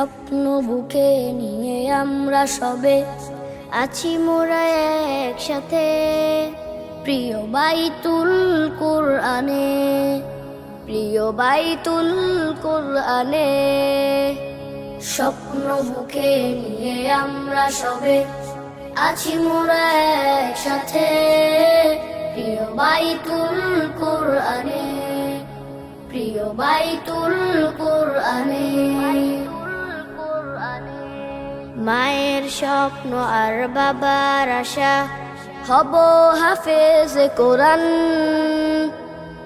স্বপ্ন বুকে নিয়ে আমরা সবে আছি মোরা একসাথে। প্রিয় বাইতুল কোরআনে, প্রিয় বাইতুল কোরআনে। স্বপ্ন বুকে নিয়ে আমরা সবে আছি মোরা একসাথে। প্রিয় বাইতুল কোরআনে, প্রিয় বাইতুল কোরআনে। মায়ের স্বপ্ন আর বাবার আশা, হব হাফেজ কোরআন।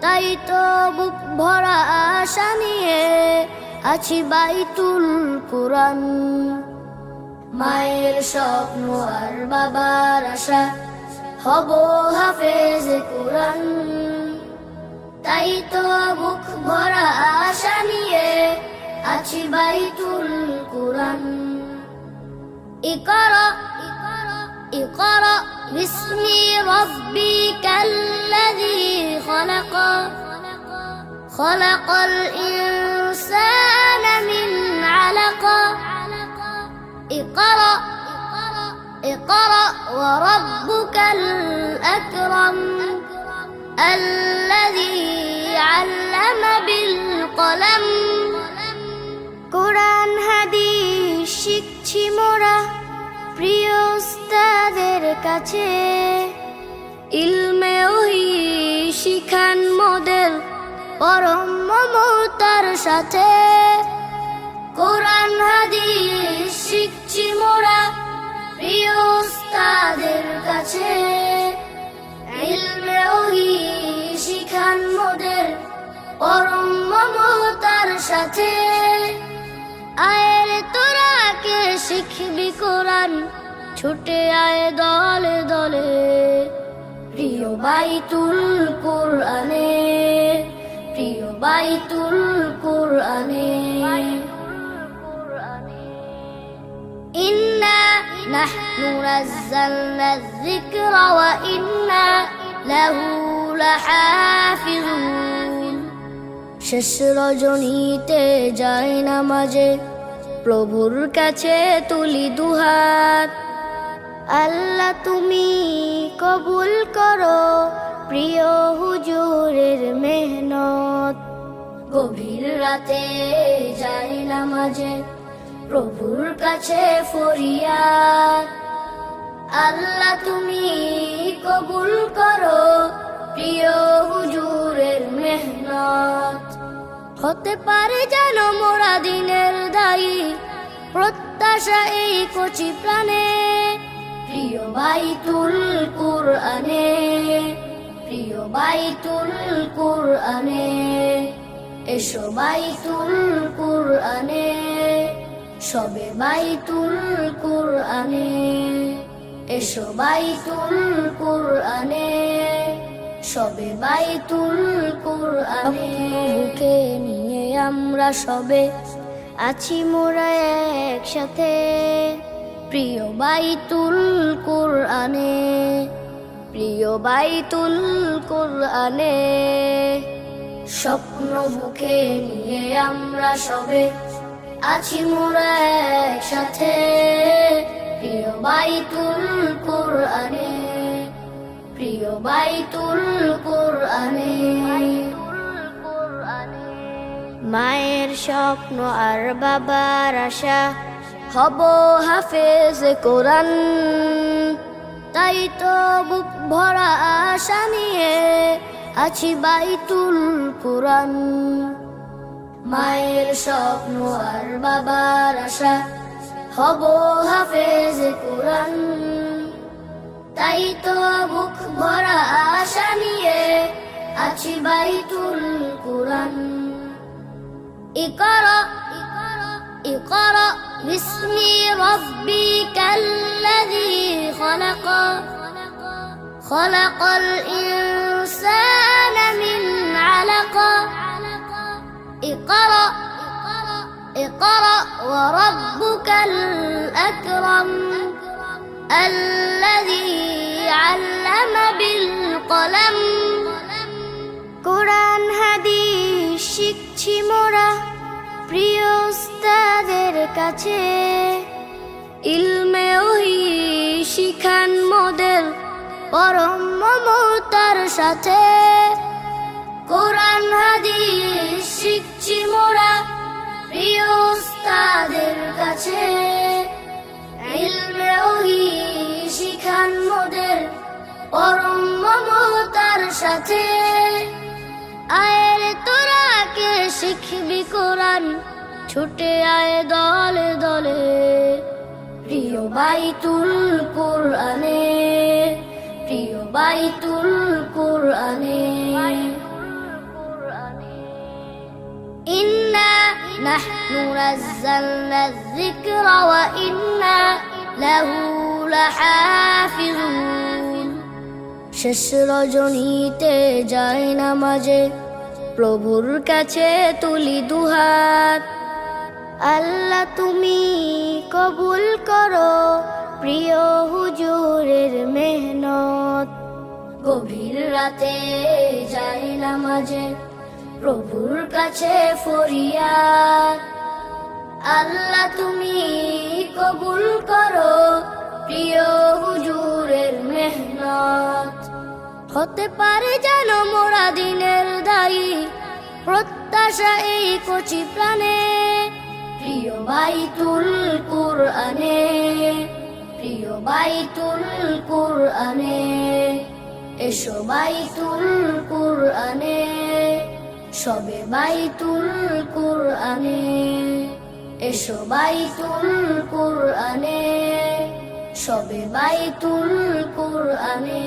তাই তো বুক ভরা আশা নিয়ে আছি বাইতুল কোরআন। মায়ের স্বপ্ন আর বাবার আশা, হব হাফেজ কোরআন। তাই তো বুক ভরা আশা নিয়ে আছি বাইতুল কোরআন। اقرأ اقرأ باسم ربك الذي خلق. خلق الإنسان من علق. اقرأ اقرأ وربك الأكرم الذي علم بالقلم. قرآن هدي কাছে। ইলমে ওহি শিখান মোদের পরম মমতার সাথে। কোরআন, হাদিস শিখছি মোরা প্রিয় উস্তাদের কাছে। ইলমে ওহি শিখান মোদের পরম মমতার সাথে। আয়ের তোরা কে শিখবি কোরআন ছুটে আয় দলে দলে প্রিয় বাইতুল কোরআনে প্রিয় বাইতুল কোরআনে إنا نحن نزلنا الذكر وإنا له لحافظون শেষ রজনীতে যাই নামাজে প্রভুর কাছে তুলি দুহাত আল্লাহ তুমি কবুল করো প্রিয় হুজুরের মেহনত। গভীর রাতে যাই নামাজে, প্রভুর কাছে ফরিয়াদ। আল্লাহ তুমি কবুল করো প্রিয় হুজুরের মেহনত। হতে পারে যেন মোরা দিনের দায়ী, প্রত্যাশা এই কচি প্রাণে। প্রিয় বাইতুল কুরআনে, প্রিয় বাইতুল কুরআনে, এসো বাইতুল কুরআনে, সবে বাইতুল কুরআনে, এসো বাইতুল কুরআনে, সবে বাইতুল কোরআনে। বুকে নিয়ে আমরা সবে আছি মোরা একসাথে। প্রিয় বাইতুল কোরআনে, প্রিয় বাইতুল কোরআনে। স্বপ্ন বুকে নিয়ে আমরা সবে আছি মোরা একসাথে, প্রিয় বাইতুল কোরআনে, প্রিয় বাইতুল কোরআনে। মায়ের স্বপ্ন আর বাবার আশা হব হাফেজ কোরআন। তাই তো বুক ভরা আশা নিয়ে আছি বাইতুল কোরআন। মায়ের স্বপ্ন আর বাবার আশা, হব হাফেজ কোরআন। তাই তো বুক ভরা আশা নিয়ে আছি বাইতুল কোরআন। ইকরা ইকরা باسم ربك الذي خلق خلق الإنسان من علق اقرأ اقرأ وربك الأكرم الذي علم بالقلم কোরআন হাদিস শিখছি মোরা প্রিয় উস্তাদের কাছে। ইলমে ওহি শিখান মোদের পরম মমতার সাথে। কোরআন, হাদিস শিখছি মোরা প্রিয় উস্তাদের কাছে। ইলমে ওহি শিখান মোদের পরম মমতার সাথে। শিখবি কোরআন ছুটে আয় দলে দলে প্রিয় বাইতুল কোরআনে প্রিয় বাইতুল কোরআনে إنا نحن نزلنا الذكر وإنا له لحافظون শেষ রজনীতে যাই নামাজে প্রভুর কাছে তুলি দুহাত। আল্লাহ, তুমি কবুল করো প্রিয় হুজুরের মেহনত। গভীর রাতে যাই নামাজে, প্রভুর কাছে ফরিয়াদ। আল্লাহ, তুমি কবুল করো প্রিয় হুজুরের মেহনত। হতে পারে যেন মোরা দিনের দায়ী। প্রত্যাশা এই কচি প্রাণে। প্রিয় বাইতুল কুরআনে, প্রিয় বাইতুল কুরআনে, এসো বাইতুল কুরআনে, সবে বাইতুল কুরআনে, এসো বাইতুল কুরআনে, সবে বাইতুল কুরআনে।